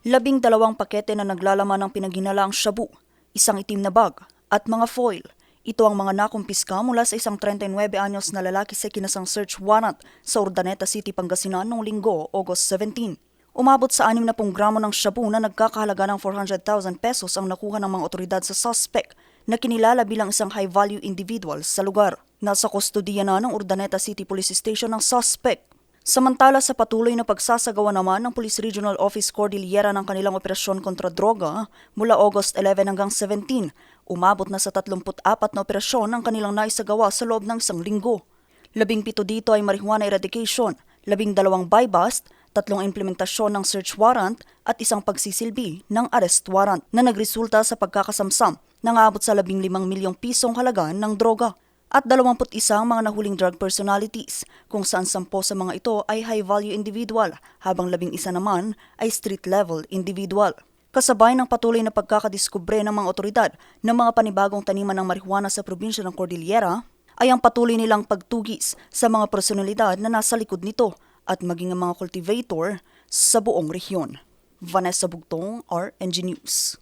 Labing dalawang pakete na naglalaman ng pinaghinalaang shabu, isang itim na bag, at mga foil. Ito ang mga nakumpiska mula sa isang 39 anyos na lalaki sa kinasang search warrant sa Urdaneta City, Pangasinan noong linggo, August 17. Umabot sa 60 gramo ng shabu na nagkakahalaga ng 400,000 pesos ang nakuha ng mga otoridad sa suspect na kinilala bilang isang high-value individual sa lugar. Nasa kustodiya na ng Urdaneta City Police Station ang suspect. Samantala sa patuloy na pagsasagawa naman ng Police Regional Office Cordillera ng kanilang operasyon kontra droga mula August 11 hanggang 17, umabot na sa 34 na operasyon ang kanilang naisagawa sa loob ng isang linggo. Labing pito dito ay marijuana eradication, labing dalawang buy bust, tatlong implementasyon ng search warrant at isang pagsisilbi ng arrest warrant na nagresulta sa pagkakasamsam ng aabot sa 15 milyong pisong halaga ng droga at 21 mga nahuling drug personalities kung saan sampo sa mga ito ay high-value individual habang labing isa naman ay street-level individual. Kasabay ng patuloy na pagkakadiskubre ng mga otoridad ng mga panibagong taniman ng marijuana sa probinsya ng Cordillera, ay ang patuloy nilang pagtugis sa mga personalidad na nasa likod nito at maging ang mga cultivator sa buong rehiyon. Vanessa Bugtong, RNG News.